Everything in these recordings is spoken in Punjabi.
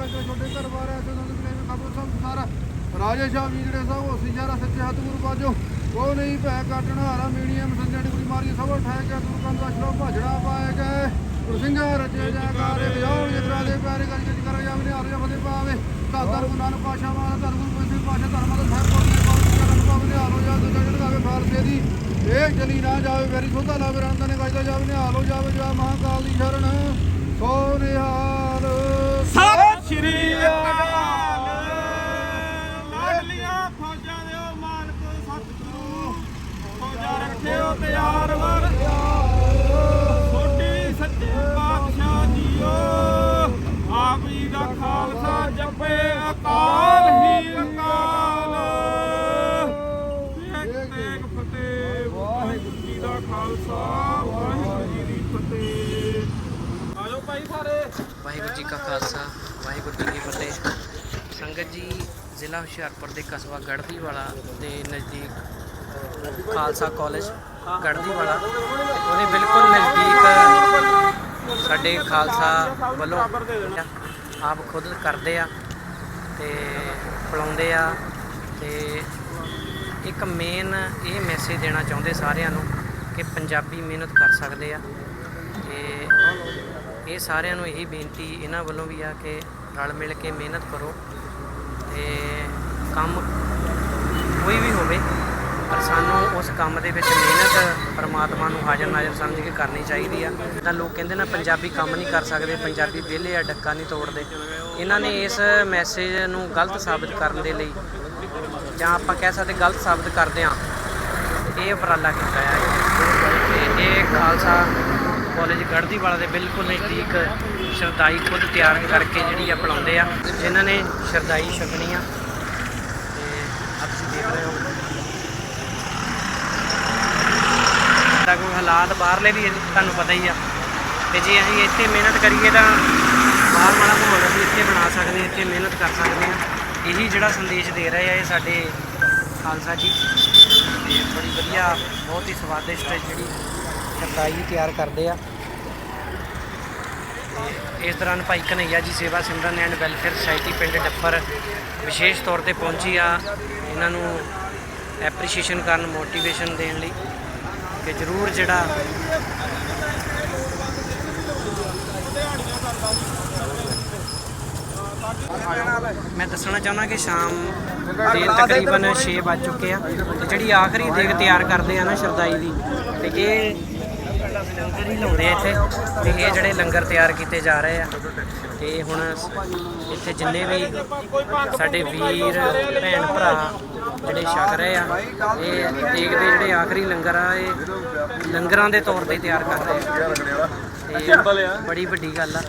ਤੇ ਛੋਟੇ ਘਰ ਬਾਰੇ ਤੇ ਨੰਦ ਨੇ ਸਾਰਾ ਰਾਜੇ ਸ਼ਾਹ ਵੀ ਜਿਹੜੇ ਸਭ ਉਹ ਸਿਜਾਰਾ ਸੱਚੇ ਹੱਥ ਗੁਰੂ ਬਾਜੋ। ਉਹ ਨਹੀਂ ਭੈ ਕਾਟਣ ਹਾਰਾ ਮੀਣੀਆਂ ਸੰਜਣ ਦੀ ਕੁੜੀ ਮਾਰੀ ਸਭ ਠਹਿ ਕੇ ਦੂਰ ਕੰਦਾ ਸ਼ਲੋ ਭਜੜਾ ਪਾਏ ਗਏ ਗੁਰਸਿੰਘਾ ਰਚੇ ਜਾ ਗਾਰੇ ਵਿਆਹ ਜਿਤਰਾ ਦੇ ਪਿਆਰੇ ਗੱਲ ਜਿਤ ਕਰ ਜਾਵਨੇ ਹਾਰ ਜਾ ਫਤੇ ਪਾਵੇ। ਧੰਨ ਗੁਰੂ ਨਾਨਕ ਪਾਸ਼ਾ ਵਾਲਾ ਧੰਨ ਗੁਰੂ ਸਿੰਘ ਪਾਸ਼ਾ ਧਰਮਾਂ ਦਾ ਸਾਹਿਬ ਕੋਲ ਪਾਵੇ ਹਾਰੋ ਜਾ ਦੂਜਾ ਜਿਹੜਾ ਗਾਵੇ ਫਾਰਸੇ ਦੀ ਇਹ ਚਲੀ ਨਾ ਜਾਵੇ ਮੇਰੀ ਸੋਧਾ ਲਾਵੇ ਰੰਦਾਂ ਨੇ ਗਜਦਾ ਜਾਵੇ ਨਿਹਾਲ ਹੋ ਜਾਵੇ ਜਾ ਮਹਾਕਾਲ ਦੀ ਸ਼ਰਨ ਸੋ ਨਿਹਾਲ। ਸ਼੍ਰੀ ਅਕਾਲ। ਲਾਡਲੀਆਂ ਫੌਜਾਂ ਦੇ ਉਹ ਮਾਲਕ ਸਤਿਗੁਰੂ। ਫੌਜਾਂ ਰੱਖਿਓ ਤਿਆਰ ਵਰ ਛੋਟੀ ਸੱਚੇ ਪਾਤਸ਼ਾਹ ਜੀਓ। ਆਪ ਜੀ ਦਾ ਖਾਲਸਾ ਜਪੇ ਅਕਾਲ ਹੀ ਅਕਾਲ। ਇੱਕ ਤੇਗ ਫਤਿਹ। ਵਾਹਿਗੁਰੂ ਜੀ ਦਾ ਖਾਲਸਾ, ਵਾਹਿਗੁਰੂ ਜੀ ਦੀ ਫਤਿਹ। ਆਜੋ ਭਾਈ ਸਾਰੇ। ਵਾਹਿਗੁਰੂ ਜੀ ਕਾ ਖਾਲਸਾ। ਵਾਹਿਗੁਰੂ ਜੀ ਕੀ ਫਤਿਹ। ਸੰਗਤ ਜੀ, ਜ਼ਿਲ੍ਹਾ ਹੁਸ਼ਿਆਰਪੁਰ ਦੇ ਕਸਬਾ ਗੜਦੀਵਾਲਾ ਦੇ ਨਜ਼ਦੀਕ ਖਾਲਸਾ ਕਾਲਜ ਗੜਦੀਵਾਲਾ ਉਹਦੇ ਬਿਲਕੁਲ ਨਜ਼ਦੀਕ ਸਾਡੇ ਖਾਲਸਾ ਵੱਲੋਂ ਆਪ ਖੁਦ ਕਰਦੇ ਆ ਤੇ ਬੁਲਾਉਂਦੇ ਆ ਤੇ ਇੱਕ ਮੇਨ ਇਹ ਮੈਸੇਜ ਦੇਣਾ ਚਾਹੁੰਦੇ ਸਾਰਿਆਂ ਨੂੰ ਕਿ ਪੰਜਾਬੀ ਮਿਹਨਤ ਕਰ ਸਕਦੇ ਆ। ਤੇ ਇਹ ਸਾਰਿਆਂ ਨੂੰ ਇਹੀ ਬੇਨਤੀ ਇਹਨਾਂ ਵੱਲੋਂ ਵੀ ਆ ਕਿ ਰਲ ਮਿਲ ਕੇ ਮਿਹਨਤ ਕਰੋ ਤੇ ਕੰਮ ਕੋਈ ਵੀ ਹੋਵੇ, ਪਰ ਸਾਨੂੰ ਉਸ ਕੰਮ ਦੇ ਵਿੱਚ ਮਿਹਨਤ ਪਰਮਾਤਮਾ ਨੂੰ ਹਾਜ਼ਰ ਨਾਜ਼ਰ ਸਮਝ ਕੇ ਕਰਨੀ ਚਾਹੀਦੀ ਆ। ਤਾਂ ਲੋਕ ਕਹਿੰਦੇ ਨਾ ਪੰਜਾਬੀ ਕੰਮ ਨਹੀਂ ਕਰ ਸਕਦੇ, ਪੰਜਾਬੀ ਵਿਹਲੇ ਆ, ਡੱਕਾ ਨਹੀਂ ਤੋੜਦੇ। ਇਹਨਾਂ ਨੇ ਇਸ ਮੈਸੇਜ ਨੂੰ ਗਲਤ ਸਾਬਤ ਕਰਨ ਦੇ ਲਈ ਜਾਂ ਆਪਾਂ ਕਹਿ ਸਕਦੇ ਗਲਤ ਸਾਬਤ ਕਰਦੇ ਆ ਇਹ ਉਪਰਾਲਾ ਕੀਤਾ ਹੈ ਤੇ ਇਹ ਖਾਲਸਾ ਕਾਲਜ ਗੜਦੀਵਾਲਾ ਦੇ ਬਿਲਕੁਲ ਨਜ਼ਦੀਕ ਸ਼ਰਦਾਈ ਖੁਦ ਤਿਆਰ ਕਰਕੇ ਜਿਹੜੀ ਆ ਬਣਾਉਂਦੇ ਆ। ਜਿਨ੍ਹਾਂ ਨੇ ਸ਼ਰਦਾਈ ਛਕਣੀ ਆ। ਤੇ ਆਪ ਤੁਸੀਂ ਦੇਖ ਰਹੇ ਹੋ। ਤਾਂ ਕੋਈ ਹਾਲਾਤ ਬਾਹਰਲੇ ਵੀ ਤੁਹਾਨੂੰ ਪਤਾ ਹੀ ਆ। ਤੇ ਜੇ ਅਸੀਂ ਇੱਥੇ ਮਿਹਨਤ ਕਰੀਏ ਤਾਂ ਬਾਹਰ ਵਾਲਾ ਮਾਹੌਲ ਅਸੀਂ ਇੱਥੇ ਬਣਾ ਸਕਦੇ ਹਾਂ, ਇੱਥੇ ਮਿਹਨਤ ਕਰ ਸਕਦੇ ਹਾਂ। ਇਹੀ ਜਿਹੜਾ ਸੰਦੇਸ਼ ਦੇ ਰਹੇ ਆ ਇਹ ਸਾਡੇ ਖਾਲਸਾ ਜੀ। ਤੇ ਬੜੀ ਵਧੀਆ ਬਹੁਤ ਹੀ ਸਵਾਦਿਸ਼ਟ ਜਿਹੜੀ ਸ਼ਰਦਾਈ ਤਿਆਰ ਕਰਦੇ ਆ। ਇਸ ਦੌਰਾਨ ਭਾਈ ਕਨਈਆ ਜੀ ਸੇਵਾ ਸਿਮਰਨ ਐਂਡ ਵੈਲਫੇਅਰ ਸੁਸਾਇਟੀ ਪਿੰਡ ਡੱਪਰ ਵਿਸ਼ੇਸ਼ ਤੌਰ ਤੇ ਪਹੁੰਚੀ ਆ। ਇਹਨਾਂ ਨੂੰ ਐਪਰੀਸ਼ੀਏਸ਼ਨ ਕਰਨ ਮੋਟੀਵੇਸ਼ਨ ਦੇਣ ਲਈ ਕਿ ਜ਼ਰੂਰ ਜਿਹੜਾ ਮੈਂ ਦੱਸਣਾ ਚਾਹੁੰਦਾ ਕਿ ਸ਼ਾਮ ਦੇ ਤਕਰੀਬਨ 6 ਵੱਜ ਚੁੱਕੇ ਆ। ਤੇ ਜਿਹੜੀ ਆਖਰੀ ਦੇਗ ਤਿਆਰ ਕਰਦੇ ਆ ਨਾ ਸ਼ਰਦਾਈ ਦੀ, ਤੇ ਇਹ ਲੰਗਰ ਹੀ ਲਾਉਂਦੇ ਆ ਇੱਥੇ। ਤੇ ਇਹ ਜਿਹੜੇ ਲੰਗਰ ਤਿਆਰ ਕੀਤੇ ਜਾ ਰਹੇ ਆ। ਤੇ ਹੁਣ ਇੱਥੇ ਜਿੰਨੇ ਵੀ ਸਾਡੇ ਵੀਰ, ਭੈਣ ਭਰਾ ਜਿਹੜੇ ਛਕ ਰਹੇ ਆ, ਇਹ ਦੇਗ ਦੇ ਜਿਹੜੇ ਆਖਰੀ ਲੰਗਰ ਆ, ਇਹ ਲੰਗਰਾਂ ਦੇ ਤੌਰ ਤੇ ਤਿਆਰ ਕਰਦੇ ਆ। ਤੇ ਬੜੀ ਵੱਡੀ ਗੱਲ ਆ।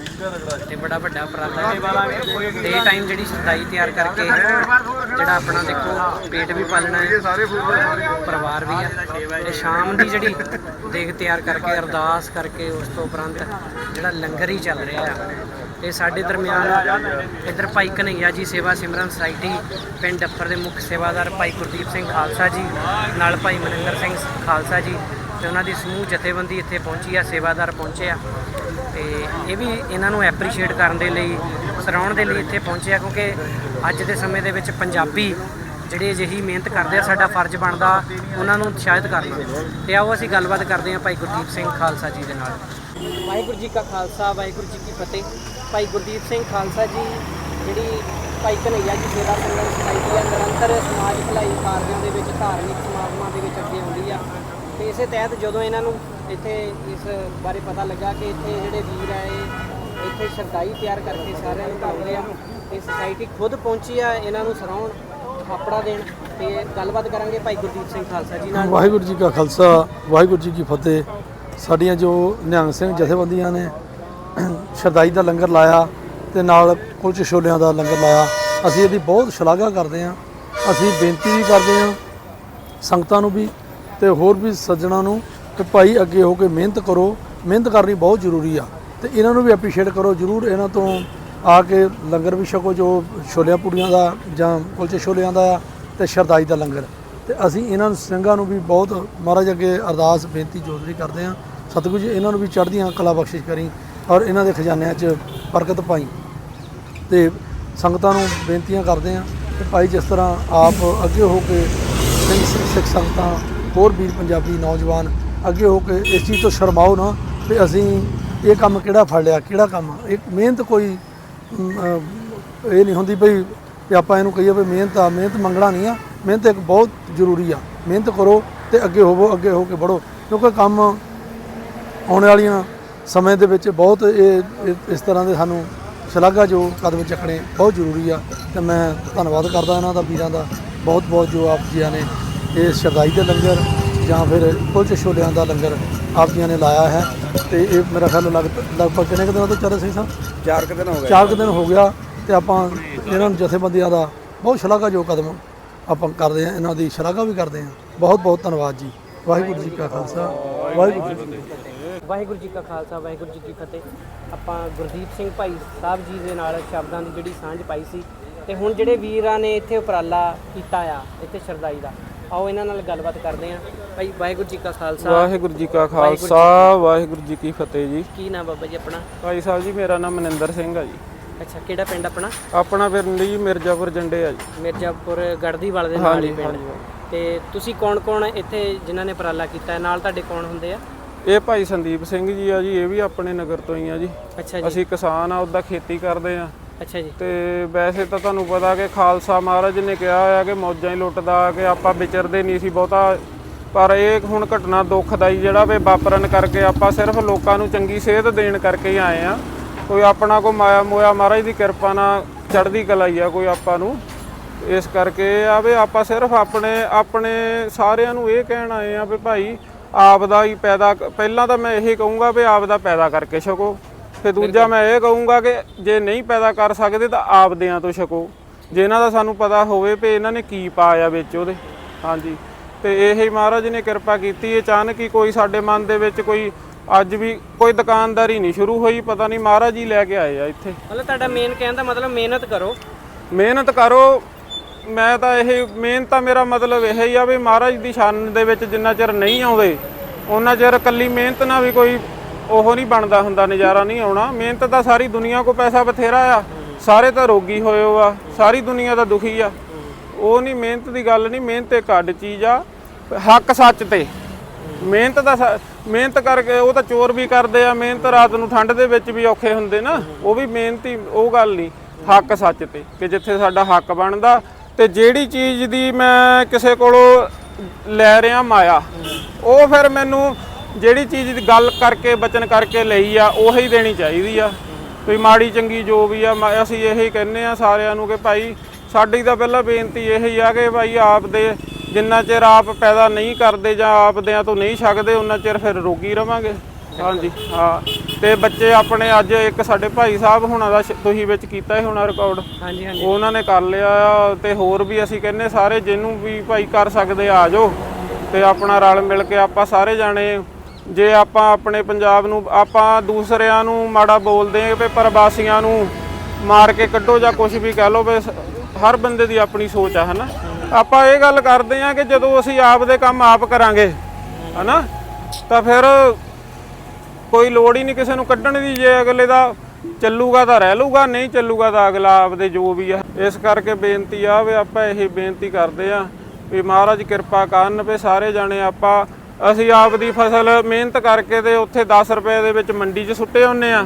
ਤੇ ਬੜਾ ਵੱਡਾ ਉਪਰਾਲਾ ਹੈ। ਡੇ ਟਾਈਮ ਜਿਹੜੀ ਸਦਾਈ ਤਿਆਰ ਕਰਕੇ ਜਿਹੜਾ ਆਪਣਾ ਦੇਖੋ ਪੇਟ ਵੀ ਪਾਲਣਾ ਹੈ ਪਰਿਵਾਰ ਵੀ ਆ। ਤੇ ਸ਼ਾਮ ਦੀ ਜਿਹੜੀ ਦੇਗ ਤਿਆਰ ਕਰਕੇ ਅਰਦਾਸ ਕਰਕੇ ਉਸ ਤੋਂ ਉਪਰੰਤ ਜਿਹੜਾ ਲੰਗਰ ਹੀ ਚੱਲ ਰਿਹਾ ਆ ਤੇ ਸਾਡੇ ਦਰਮਿਆਨ ਇੱਧਰ ਭਾਈ ਕਨਈਆ ਜੀ ਸੇਵਾ ਸਿਮਰਨ ਸੁਸਾਇਟੀ ਪਿੰਡ ਡੱਫਰ ਦੇ ਮੁੱਖ ਸੇਵਾਦਾਰ ਭਾਈ ਗੁਰਦੀਪ ਸਿੰਘ ਖਾਲਸਾ ਜੀ ਨਾਲ ਭਾਈ ਮਨਿੰਦਰ ਸਿੰਘ ਖਾਲਸਾ ਜੀ ਤੇ ਉਹਨਾਂ ਦੀ ਸਮੂਹ ਜਥੇਬੰਦੀ ਇੱਥੇ ਪਹੁੰਚੀ ਆ, ਸੇਵਾਦਾਰ ਪਹੁੰਚੇ ਆ। ਤੇ ਇਹ ਵੀ ਇਹਨਾਂ ਨੂੰ ਐਪਰੀਸ਼ੀਏਟ ਕਰਨ ਦੇ ਲਈ, ਸਰਾਉਣ ਦੇ ਲਈ ਇੱਥੇ ਪਹੁੰਚੇ ਆ, ਕਿਉਂਕਿ ਅੱਜ ਦੇ ਸਮੇਂ ਦੇ ਵਿੱਚ ਪੰਜਾਬੀ ਜਿਹੜੇ ਅਜਿਹੀ ਮਿਹਨਤ ਕਰਦੇ ਆ, ਸਾਡਾ ਫਰਜ਼ ਬਣਦਾ ਉਹਨਾਂ ਨੂੰ ਉਤਸ਼ਾਹਿਤ ਕਰਨਾ। ਤੇ ਆਓ ਅਸੀਂ ਗੱਲਬਾਤ ਕਰਦੇ ਹਾਂ ਭਾਈ ਗੁਰਦੀਪ ਸਿੰਘ ਖਾਲਸਾ ਜੀ ਦੇ ਨਾਲ। ਵਾਹਿਗੁਰੂ ਜੀ ਕਾ ਖਾਲਸਾ, ਵਾਹਿਗੁਰੂ ਜੀ ਕੀ ਫਤਿਹ। ਭਾਈ ਗੁਰਦੀਪ ਸਿੰਘ ਖਾਲਸਾ ਜੀ, ਜਿਹੜੀ ਭਾਈ ਕਨਈਆ ਜੀ ਸੇਵਾ ਸੰਗਤ ਸੁਸਾਇਟੀ ਆ ਨਿਰੰਤਰ ਸਮਾਜ ਭਲਾਈ ਕਾਰਜਾਂ ਦੇ ਵਿੱਚ ਧਾਰਮਿਕ ਸਮਾਗਮਾਂ ਦੇ ਵਿੱਚ ਅੱਗੇ ਆਉਂਦੀ ਆ। ਤੇ ਇਸੇ ਤਹਿਤ ਜਦੋਂ ਇਹਨਾਂ ਨੂੰ ਇੱਥੇ ਇਸ ਬਾਰੇ ਪਤਾ ਲੱਗਾ ਕਿ ਇੱਥੇ ਜਿਹੜੇ ਵੀਰ ਆਏ ਇਹ ਇੱਥੇ ਸ਼ਰਦਾਈ ਤਿਆਰ ਕਰਕੇ ਸਾਰਿਆਂ ਨੂੰ ਭਰਦੇ ਆ ਤੇ ਸੁਸਾਇਟੀ ਖੁਦ ਪਹੁੰਚੀ ਆ ਇਹਨਾਂ ਨੂੰ ਸਰਾਉਣ, ਥਾਪੜਾ ਦੇਣ, ਤੇ ਗੱਲਬਾਤ ਕਰਾਂਗੇ ਭਾਈ ਗੁਰਦੀਪ ਸਿੰਘ ਖਾਲਸਾ ਜੀ ਨਾਲ। ਵਾਹਿਗੁਰੂ ਜੀ ਕਾ ਖਾਲਸਾ, ਵਾਹਿਗੁਰੂ ਜੀ ਕੀ ਫਤਿਹ। ਸਾਡੀਆਂ ਜੋ ਨਿਹੰਗ ਸਿੰਘ ਜਥੇਬੰਦੀਆਂ ਨੇ ਸ਼ਰਦਾਈ ਦਾ ਲੰਗਰ ਲਾਇਆ ਤੇ ਨਾਲ ਕੁਲਚ ਛੋਲਿਆਂ ਦਾ ਲੰਗਰ ਲਾਇਆ। ਅਸੀਂ ਇਹਦੀ ਬਹੁਤ ਸ਼ਲਾਘਾ ਕਰਦੇ ਹਾਂ। ਅਸੀਂ ਬੇਨਤੀ ਵੀ ਕਰਦੇ ਹਾਂ, ਸੰਗਤਾਂ ਨੂੰ ਵੀ ਤੇ ਹੋਰ ਵੀ ਸੱਜਣਾ ਨੂੰ ਕਿ ਭਾਈ ਅੱਗੇ ਹੋ ਕੇ ਮਿਹਨਤ ਕਰੋ, ਮਿਹਨਤ ਕਰਨੀ ਬਹੁਤ ਜ਼ਰੂਰੀ ਆ। ਤੇ ਇਹਨਾਂ ਨੂੰ ਵੀ ਐਪਰੀਸ਼ੀਏਟ ਕਰੋ, ਜ਼ਰੂਰ ਇਹਨਾਂ ਤੋਂ ਆ ਕੇ ਲੰਗਰ ਵੀ ਛਕੋ, ਜੋ ਛੋਲਿਆਂ ਪੂੜੀਆਂ ਦਾ ਜਾਂ ਕੁਲਚੇ ਛੋਲਿਆਂ ਦਾ ਆ ਤੇ ਸ਼ਰਦਾਈ ਦਾ ਲੰਗਰ। ਤੇ ਅਸੀਂ ਇਹਨਾਂ ਨੂੰ ਸਿੰਘਾਂ ਨੂੰ ਵੀ ਬਹੁਤ, ਮਹਾਰਾਜ ਅੱਗੇ ਅਰਦਾਸ, ਬੇਨਤੀ ਜੋਦਰੀ ਕਰਦੇ ਹਾਂ। ਸਤਿਗੁਰੂ ਜੀ, ਇਹਨਾਂ ਨੂੰ ਵੀ ਚੜ੍ਹਦੀਆਂ ਕਲਾ ਬਖਸ਼ਿਸ਼ ਕਰੀ ਔਰ ਇਹਨਾਂ ਦੇ ਖਜ਼ਾਨਿਆਂ 'ਚ ਬਰਕਤ ਪਾਈ। ਤੇ ਸੰਗਤਾਂ ਨੂੰ ਬੇਨਤੀਆਂ ਕਰਦੇ ਹਾਂ ਕਿ ਭਾਈ ਜਿਸ ਤਰ੍ਹਾਂ ਆਪ ਅੱਗੇ ਹੋ ਕੇ ਸਿੰਘ ਸਿੱਖ ਸੰਗਤਾਂ ਹੋਰ ਵੀਰ ਪੰਜਾਬੀ ਨੌਜਵਾਨ ਅੱਗੇ ਹੋ ਕੇ ਇਸ ਚੀਜ਼ ਤੋਂ ਸ਼ਰਮਾਓ ਨਾ ਵੀ ਅਸੀਂ ਇਹ ਕੰਮ ਕਿਹੜਾ ਫੜ ਲਿਆ, ਕਿਹੜਾ ਕੰਮ ਇੱਕ ਮਿਹਨਤ ਕੋਈ ਇਹ ਨਹੀਂ ਹੁੰਦੀ ਭਈ ਵੀ ਆਪਾਂ ਇਹਨੂੰ ਕਹੀਏ ਵੀ ਮਿਹਨਤ ਆ, ਮਿਹਨਤ ਮੰਗਣਾ ਨਹੀਂ ਆ, ਮਿਹਨਤ ਇੱਕ ਬਹੁਤ ਜ਼ਰੂਰੀ ਆ। ਮਿਹਨਤ ਕਰੋ ਤੇ ਅੱਗੇ ਹੋਵੋ, ਅੱਗੇ ਹੋ ਕੇ ਵਧੋ। ਕਿਉਂਕਿ ਕੰਮ ਆਉਣ ਵਾਲੀਆਂ ਸਮੇਂ ਦੇ ਵਿੱਚ ਬਹੁਤ ਇਹ, ਇਹ- ਇਸ ਤਰ੍ਹਾਂ ਦੇ ਸਾਨੂੰ ਸ਼ਲਾਘਾ ਜੋ ਕਦਮ ਚੱਕਣੇ ਬਹੁਤ ਜ਼ਰੂਰੀ ਆ ਤੇ ਮੈਂ ਧੰਨਵਾਦ ਕਰਦਾ ਇਹਨਾਂ ਦਾ, ਵੀਰਾਂ ਦਾ ਬਹੁਤ ਬਹੁਤ ਜੋ ਆਪ ਜੀਆਂ ਨੇ ਇਹ ਸ਼ਰਦਾਈ ਦੇ ਲੰਗਰ ਜਾਂ ਫਿਰ ਕੁਲਚੇ ਛੋਲਿਆਂ ਦਾ ਲੰਗਰ ਆਪ ਜੀਆਂ ਨੇ ਲਾਇਆ ਹੈ ਤੇ ਇਹ ਮੇਰਾ ਖਿਆਲ ਲਗ ਲਗਭਗ ਕਿੰਨੇ ਕੁ ਦਿਨਾਂ ਤੋਂ ਚੱਲ ਰਿਹਾ ਸੀ ਸਾਹਿਬ ਚਾਰ ਕੁ ਦਿਨ ਹੋ ਚਾਰ ਕੁ ਦਿਨ ਹੋ ਗਿਆ ਤੇ ਆਪਾਂ ਇਹਨਾਂ ਨੂੰ ਜਥੇਬੰਦੀਆਂ ਦਾ ਬਹੁਤ ਸ਼ਲਾਘਾ ਜੋ ਕਦਮ ਆਪਾਂ ਕਰਦੇ ਆ ਇਹਨਾਂ ਦੀ ਸ਼ਲਾਘਾ ਵੀ ਕਰਦੇ ਆ ਬਹੁਤ ਬਹੁਤ ਧੰਨਵਾਦ ਜੀ। ਵਾਹਿਗੁਰੂ ਜੀ ਕਾ ਖਾਲਸਾ। ਵਾਹਿਗੁਰੂ ਜੀ ਕੀ ਫਤਿਹ। ਵਾਹਿਗੁਰੂ ਜੀ ਕਾ ਖਾਲਸਾ ਵਾਹਿਗੁਰੂ ਜੀ ਕੀ ਫਤਿਹ। ਆਪਾਂ ਗੁਰਦੀਪ ਸਿੰਘ ਭਾਈ ਸਾਹਿਬ ਜੀ ਦੇ ਨਾਲ ਸ਼ਬਦਾਂ ਦੀ ਜਿਹੜੀ ਸਾਂਝ ਪਾਈ ਸੀ ਤੇ ਹੁਣ ਜਿਹੜੇ ਵੀਰਾਂ ਨੇ ਇੱਥੇ ਉਪਰਾਲਾ ਕੀਤਾ ਆ ਇੱਥੇ ਸ਼ਰਦਾਈ ਦਾ ਆਓ ਇਹਨਾਂ ਨਾਲ ਗੱਲਬਾਤ ਕਰਦੇ ਆਂ ਭਾਈ ਵਾਹਿਗੁਰੂ ਜੀ ਕਾ ਖਾਲਸਾ। ਵਾਹਿਗੁਰੂ ਜੀ ਕਾ ਖਾਲਸਾ ਵਾਹਿਗੁਰੂ ਜੀ ਕੀ ਫਤਿਹ ਜੀ। ਕੀ ਨਾਮ ਬਾਬਾ ਜੀ ਆਪਣਾ? ਭਾਈ ਸਾਹਿਬ ਜੀ ਮੇਰਾ ਨਾਮ ਮਨਿੰਦਰ ਸਿੰਘ ਆ ਜੀ। ਅੱਛਾ ਕਿਹੜਾ ਪਿੰਡ ਆਪਣਾ? ਆਪਣਾ ਪਿੰਡ ਜੀ ਮਿਰਜ਼ਾਪੁਰ ਜੰਡੇ ਆ ਜੀ। ਮਿਰਜ਼ਾਪੁਰ ਗੜਦੀ ਵਾਲੇ ਦੇ ਨਾਲ ਹੀ ਪਿੰਡ। ਤੇ ਤੁਸੀਂ ਕੌਣ ਕੌਣ ਇੱਥੇ ਜਿਨ੍ਹਾਂ ਨੇ ਉਪਰਾਲਾ ਕੀਤਾ? ਹੈ? ਨਾਲ ਤੁਹਾਡੇ ਕੌਣ ਹੁੰਦੇ ਆ? ਇਹ ਭਾਈ ਸੰਦੀਪ ਸਿੰਘ ਜੀ ਆ ਜੀ ਇਹ ਵੀ ਆਪਣੇ ਨਗਰ ਤੋਂ ਹੀ ਆ ਜੀ। ਅੱਛਾ ਜੀ। ਅਸੀਂ ਕਿਸਾਨ ਆ ਉਹਦਾ ਖੇਤੀ ਕਰਦੇ ਆ। ਅੱਛਾ ਜੀ। ਤੇ ਵੈਸੇ ਤਾਂ ਤੁਹਾਨੂੰ ਪਤਾ ਕਿ ਖਾਲਸਾ ਮਹਾਰਾਜ ਨੇ ਕਿਹਾ ਹੋਇਆ ਕਿ ਮੌਜਾਂ ਹੀ ਲੁੱਟਦਾ ਕਿ ਆਪਾਂ ਵਿਚਰਦੇ ਨਹੀਂ ਸੀ ਬਹੁਤਾ। ਪਰ ਇਹ ਹੁਣ ਘਟਨਾ ਦੁੱਖਦਾਈ ਜਿਹੜਾ ਵੀ ਵਾਪਰਨ ਕਰਕੇ ਆਪਾਂ ਸਿਰਫ ਲੋਕਾਂ ਨੂੰ ਚੰਗੀ ਸਿਹਤ ਦੇਣ ਕਰਕੇ ਹੀ ਆਏ ਆ। ਕੋਈ ਆਪਣਾ ਕੋ ਮਾਇਆ ਮੋਇਆ ਮਹਾਰਾਜ ਦੀ ਕਿਰਪਾ ਨਾਲ ਚੜ੍ਹਦੀ ਕਲਾ ਹੀ ਆ ਕੋਈ ਆਪਾਂ ਨੂੰ। ਇਸ ਕਰਕੇ ਇਹ ਆ ਵੀ ਆਪਾਂ ਸਿਰਫ ਆਪਣੇ ਆਪਣੇ ਸਾਰਿਆਂ ਨੂੰ ਇਹ ਕਹਿਣ ਆਏ ਆ ਵੀ ਭਾਈ ਆਪ ਦਾ ਹੀ ਪੈਦਾ ਪਹਿਲਾਂ ਤਾਂ ਮੈਂ ਇਹੀ ਕਹੂੰਗਾ ਵੀ ਆਪ ਦਾ ਪੈਦਾ ਕਰਕੇ ਛਕੋ। ਤੇ ਦੂਜਾ ਮੈਂ ਇਹ ਕਹੂੰਗਾ ਕਿ ਜੇ ਨਹੀਂ ਪੈਦਾ ਕਰ ਸਕਦੇ ਤਾਂ ਆਪਦਿਆਂ ਤੋਂ ਛਕੋ। ਜੇ ਇਹਨਾਂ ਦਾ ਸਾਨੂੰ ਪਤਾ ਹੋਵੇ ਵੀ ਇਹਨਾਂ ਨੇ ਕੀ ਪਾਇਆ ਵਿੱਚ ਉਹਦੇ। ਹਾਂਜੀ। ਤੇ ਇਹ ਹੀ ਮਹਾਰਾਜ ਨੇ ਕਿਰਪਾ ਕੀਤੀ। ਅਚਾਨਕ ਹੀ ਕੋਈ ਸਾਡੇ ਮਨ ਦੇ ਵਿੱਚ ਕੋਈ ਅੱਜ ਵੀ ਕੋਈ ਦੁਕਾਨਦਾਰੀ ਨਹੀਂ ਸ਼ੁਰੂ ਹੋਈ। ਪਤਾ ਨਹੀਂ ਮਹਾਰਾਜ ਹੀ ਲੈ ਕੇ ਆਏ ਆ ਇੱਥੇ। ਮਤਲਬ ਤੁਹਾਡਾ ਮੇਨ ਕਹਿਣ ਦਾ ਮਤਲਬ ਮਿਹਨਤ ਕਰੋ। ਮਿਹਨਤ ਕਰੋ। ਮੈਂ ਤਾਂ ਇਹ ਮਿਹਨਤ ਤਾਂ ਮੇਰਾ ਮਤਲਬ ਇਹ ਹੀ ਆ ਵੀ ਮਹਾਰਾਜ ਦੀ ਸ਼ਾਨ ਦੇ ਵਿੱਚ ਜਿੰਨਾ ਚਿਰ ਨਹੀਂ ਆਉਂਦੇ ਉਹਨਾਂ ਚਿਰ ਕੱਲੀ ਮਿਹਨਤ ਨਾਲ ਵੀ ਕੋਈ ਉਹ ਨਹੀਂ ਬਣਦਾ ਹੁੰਦਾ, ਨਜ਼ਾਰਾ ਨਹੀਂ ਆਉਣਾ। ਮਿਹਨਤ ਤਾਂ ਸਾਰੀ ਦੁਨੀਆ ਕੋ ਪੈਸਾ ਬਥੇਰਾ ਆ। ਸਾਰੇ ਤਾਂ ਰੋਗੀ ਹੋਏ ਹੋ ਆ। ਸਾਰੀ ਦੁਨੀਆ ਤਾਂ ਦੁਖੀ ਆ। ਉਹ ਨਹੀਂ, ਮਿਹਨਤ ਦੀ ਗੱਲ ਨਹੀਂ, ਮਿਹਨਤ ਇੱਕ ਅੱਡ ਚੀਜ਼ ਆ। ਹੱਕ ਸੱਚ ਤੇ। ਮਿਹਨਤ ਦਾ ਸ- ਮਿਹਨਤ ਕਰਕੇ ਉਹ ਤਾਂ ਚੋਰ ਵੀ ਕਰਦੇ ਆ। ਮਿਹਨਤ ਰਾਤ ਨੂੰ ਠੰਡ ਦੇ ਵਿੱਚ ਵੀ ਔਖੇ ਹੁੰਦੇ ਨਾ। ਉਹ ਵੀ ਮਿਹਨਤੀ, ਉਹ ਗੱਲ ਨਹੀਂ। ਹੱਕ ਸੱਚ ਤੇ। ਕਿ ਜਿੱਥੇ ਸਾਡਾ ਹੱਕ ਬਣਦਾ। ਤੇ ਜਿਹੜੀ ਚੀਜ਼ ਦੀ ਮੈਂ ਕਿਸੇ ਕੋਲੋਂ ਲੈ ਰਿਹਾ ਮਾਇਆ, ਉਹ ਫਿਰ ਮੈਨੂੰ ਜਿਹੜੀ ਚੀਜ਼ ਦੀ ਗੱਲ ਕਰਕੇ ਬਚਨ ਕਰਕੇ ਲਈ ਆ ਉਹੀ ਦੇਣੀ ਚਾਹੀਦੀ ਆ। ਕੋਈ ਮਾੜੀ ਚੰਗੀ ਜੋ ਵੀ ਆ ਅਸੀਂ ਇਹੀ ਕਹਿੰਨੇ ਆ ਸਾਰਿਆਂ ਨੂੰ ਕਿ ਭਾਈ ਸਾਡੀ ਤਾਂ ਪਹਿਲਾਂ ਬੇਨਤੀ ਇਹੀ ਆ ਕਿ ਭਾਈ ਆਪ ਦੇ ਜਿੰਨਾ ਚਿਰ ਆਪ ਪੈਦਾ ਨਹੀਂ ਕਰਦੇ ਜਾਂ ਆਪਦਿਆਂ ਤੋਂ ਨਹੀਂ ਛਕਦੇ ਉਹਨਾਂ ਚਿਰ ਫਿਰ ਰੋਗੀ ਰਵਾਂਗੇ। ਹਾਂਜੀ ਹਾਂ। ਤੇ ਬੱਚੇ ਆਪਣੇ ਅੱਜ ਇੱਕ ਸਾਡੇ ਭਾਈ ਸਾਹਿਬ ਹੁਣਾਂ ਦਾ ਤੁਸੀਂ ਵਿੱਚ ਕੀਤਾ ਹੀ ਹੋਣਾ ਰਿਕਾਰਡ ਹਾਂਜੀ ਹਾਂਜੀ। ਉਹਨਾਂ ਨੇ ਕਰ ਲਿਆ ਆ ਤੇ ਹੋਰ ਵੀ ਅਸੀਂ ਕਹਿੰਨੇ ਸਾਰੇ ਜਿਹਨੂੰ ਵੀ ਭਾਈ ਕਰ ਸਕਦੇ ਆ ਜਾਓ। ਤੇ ਆਪਣਾ ਰਲ ਮਿਲ ਕੇ ਆਪਾਂ ਸਾਰੇ ਜਾਣੇ ਜੇ ਆਪਾਂ ਆਪਣੇ ਪੰਜਾਬ ਨੂੰ, ਆਪਾਂ ਦੂਸਰਿਆਂ ਨੂੰ ਮਾੜਾ ਬੋਲਦੇ ਆਂ ਵੀ ਪ੍ਰਵਾਸੀਆਂ ਨੂੰ ਮਾਰ ਕੇ ਕੱਢੋ ਜਾਂ ਕੁਝ ਵੀ ਕਹਿ ਲਓ ਵੀ ਹਰ ਬੰਦੇ ਦੀ ਆਪਣੀ ਸੋਚ ਆ, ਹਨਾ? ਆਪਾਂ ਇਹ ਗੱਲ ਕਰਦੇ ਆ ਕਿ ਜਦੋਂ ਅਸੀਂ ਆਪ ਦੇ ਕੰਮ ਆਪ ਕਰਾਂਗੇ, ਹਨਾ? ਤਾਂ ਫਿਰ ਕੋਈ ਲੋੜ ਹੀ ਨਹੀਂ ਕਿਸੇ ਨੂੰ ਕੱਢਣ ਦੀ, ਜੇ ਅਗਲੇ ਦਾ ਚੱਲੂਗਾ ਤਾਂ ਰਹਿ ਲੂਗਾ ਨਹੀਂ ਚੱਲੂਗਾ ਤਾਂ ਅਗਲਾ ਆਪਦੇ ਜੋ ਵੀ ਆ। ਇਸ ਕਰਕੇ ਬੇਨਤੀ ਆ ਵੀ ਆਪਾਂ ਇਹ ਬੇਨਤੀ ਕਰਦੇ ਆ ਵੀ ਮਹਾਰਾਜ ਕਿਰਪਾ ਕਰਨ ਵੀ ਸਾਰੇ ਜਾਣੇ ਆਪਾਂ ਅਸੀਂ ਆਪ ਦੀ ਫਸਲ ਮਿਹਨਤ ਕਰਕੇ ਤੇ ਉੱਥੇ 10 ਰੁਪਏ ਦੇ ਵਿੱਚ ਮੰਡੀ 'ਚ ਸੁੱਟੇ ਹੁੰਨੇ ਆ।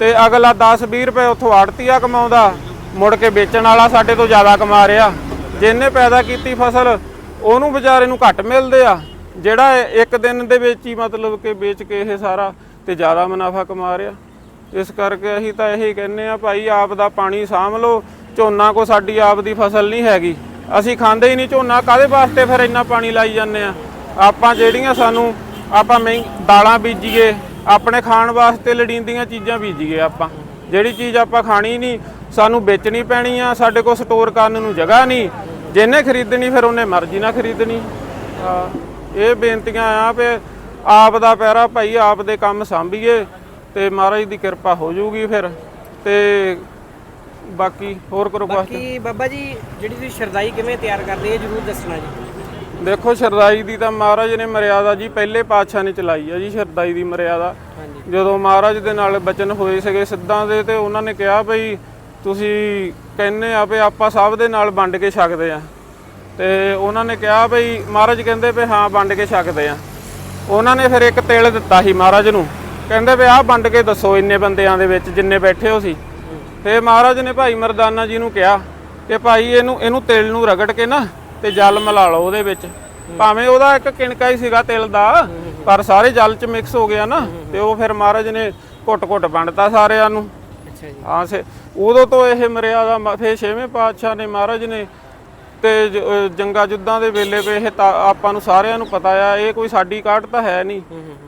ਤੇ ਅਗਲਾ 10 20 ਰੁਪਏ ਉੱਥੋਂ ਆੜਤੀਆ ਕਮਾਉਂਦਾ ਮੁੜ ਕੇ ਵੇਚਣ ਵਾਲਾ ਸਾਡੇ ਤੋਂ ਜ਼ਿਆਦਾ ਕਮਾ ਰਿਹਾ। ਜਿਹਨੇ ਪੈਦਾ ਕੀਤੀ ਫਸਲ ਉਹਨੂੰ ਵਿਚਾਰੇ ਨੂੰ ਘੱਟ ਮਿਲਦੇ ਆ। ਜਿਹੜਾ ਇੱਕ ਦਿਨ ਦੇ ਵਿੱਚ ਹੀ ਮਤਲਬ ਕਿ ਵੇਚ ਕੇ ਇਹ ਸਾਰਾ ਤੇ ਜ਼ਿਆਦਾ ਮੁਨਾਫਾ ਕਮਾ ਰਿਹਾ। ਇਸ ਕਰਕੇ ਅਸੀਂ ਤਾਂ ਇਹੀ ਕਹਿੰਨੇ ਆ ਭਾਈ ਆਪ ਦਾ ਪਾਣੀ ਸਾਂਭ ਲਓ ਝੋਨਾ ਕੋ ਸਾਡੀ ਆਪ ਦੀ ਫਸਲ ਨਹੀਂ ਹੈਗੀ। ਅਸੀਂ ਖਾਂਦੇ ਹੀ ਨਹੀਂ ਝੋਨਾ ਕਾਦੇ ਵਾਸਤੇ ਫਿਰ ਇੰਨਾ ਪਾਣੀ ਲਾਈ ਜਾਂਦੇ ਆ? ਆਪਾਂ ਜਿਹੜੀਆਂ ਸਾਨੂੰ ਆਪਾਂ ਮਹਿੰ ਦਾਲਾਂ ਬੀਜੀਏ ਆਪਣੇ ਖਾਣ ਵਾਸਤੇ ਲੜੀਂਦੀਆਂ ਚੀਜ਼ਾਂ ਬੀਜੀਏ ਆਪਾਂ। ਜਿਹੜੀ ਚੀਜ਼ ਆਪਾਂ ਖਾਣੀ ਨਹੀਂ ਸਾਨੂੰ ਵੇਚਣੀ ਪੈਣੀ ਆ ਸਾਡੇ ਕੋਲ ਸਟੋਰ ਕਰਨ ਨੂੰ ਜਗ੍ਹਾ ਨਹੀਂ। ਜਿਹਨੇ ਖਰੀਦਣੀ ਫਿਰ ਉਹਨੇ ਮਰਜ਼ੀ ਨਾਲ ਖਰੀਦਣੀ। ਇਹ ਬੇਨਤੀਆਂ ਆ ਵੀ ਆਪ ਦਾ ਪੈਰਾ ਭਾਈ ਆਪ ਦੇ ਕੰਮ ਸੰਭੀਏ ਤੇ ਮਹਾਰਾਜ ਦੀ ਕਿਰਪਾ ਹੋ ਜਾਊਗੀ ਫਿਰ। ਤੇ ਬਾਕੀ ਹੋਰ ਕਰੋ ਬਾਕੀ ਬਾਕੀ ਬਾਬਾ ਜੀ ਜਿਹੜੀ ਤੁਸੀਂ ਸ਼ਰਦਾਈ ਕਿਵੇਂ ਤਿਆਰ ਕਰਦੇ ਇਹ ਜਰੂਰ ਦੱਸਣਾ ਜੀ। ਦੇਖੋ ਸ਼ਰਦਾਈ ਦੀ ਤਾਂ ਮਹਾਰਾਜ ਨੇ ਮਰਿਆਦਾ ਜੀ ਪਹਿਲੇ ਪਾਤਸ਼ਾਹ ਨੇ ਚਲਾਈ ਆ ਜੀ ਸ਼ਰਦਾਈ ਦੀ ਮਰਿਆਦਾ। ਜਦੋਂ ਮਹਾਰਾਜ ਦੇ ਨਾਲ ਬਚਨ ਹੋਏ ਸੀਗੇ ਸਿੱਧਾਂ ਦੇ ਤੇ ਉਹਨਾਂ ਨੇ ਕਿਹਾ ਭਈ ਤੁਸੀਂ ਕਹਿੰਨੇ ਆ ਵੀ ਆਪਾਂ ਸਭ ਦੇ ਨਾਲ ਵੰਡ ਕੇ ਛਕਦੇ ਆ। ਤੇ ਉਹਨਾਂ ਨੇ ਕਿਹਾ ਭਈ ਮਹਾਰਾਜ ਕਹਿੰਦੇ ਵੀ ਹਾਂ ਵੰਡ ਕੇ ਛਕਦੇ ਆ। ਉਹਨਾਂ ਨੇ ਫਿਰ ਇੱਕ ਤਿਲ ਦਿੱਤਾ ਸੀ ਮਹਾਰਾਜ ਨੂੰ। ਕਹਿੰਦੇ ਵੀ ਆਹ ਵੰਡ ਕੇ ਦੱਸੋ ਇੰਨੇ ਬੰਦਿਆਂ ਦੇ ਵਿੱਚ ਜਿੰਨੇ ਬੈਠੇ ਹੋ ਸੀ। ਤੇ ਮਹਾਰਾਜ ਨੇ ਭਾਈ ਮਰਦਾਨਾ ਜੀ ਨੂੰ ਕਿਹਾ ਕਿ ਭਾਈ ਇਹਨੂੰ ਇਹਨੂੰ ਤਿਲ ਨੂੰ ਰਗੜ ਕੇ ਨਾ ਤੇ ਜਲ ਮਿਲਾ ਲਓ ਉਹਦੇ ਵਿੱਚ। ਭਾਵੇਂ ਉਹਦਾ ਇੱਕ ਕਿਣਕਾ ਹੀ ਸੀਗਾ ਤਿਲ ਦਾ ਪਰ ਸਾਰੇ ਜਲ ਚ ਮਿਕਸ ਹੋ ਗਿਆ ਨਾ ਤੇ ਉਹ ਫਿਰ ਮਹਾਰਾਜ ਨੇ ਘੁੱਟ-ਘੁੱਟ ਵੰਡਤਾ ਸਾਰਿਆਂ ਨੂੰ। ਅੱਛਾ ਜੀ। ਹਾਂ ਸੇ ਉਦੋਂ ਤੋਂ ਇਹ ਮਰਿਆਦਾ ਫਿਰ ਛੇਵੇਂ ਪਾਤਸ਼ਾਹ ਨੇ ਮਹਾਰਾਜ ਨੇ ਤੇ ਜੰਗਾਂ ਜੁੱਦਾਂ ਦੇ ਵੇਲੇ ਵੀ ਇਹ ਆਪਾਂ ਨੂੰ ਸਾਰਿਆਂ ਨੂੰ ਪਤਾ ਆ ਇਹ ਕੋਈ ਸਾਡੀ ਕਾਢ ਤਾਂ ਹੈ ਨਹੀਂ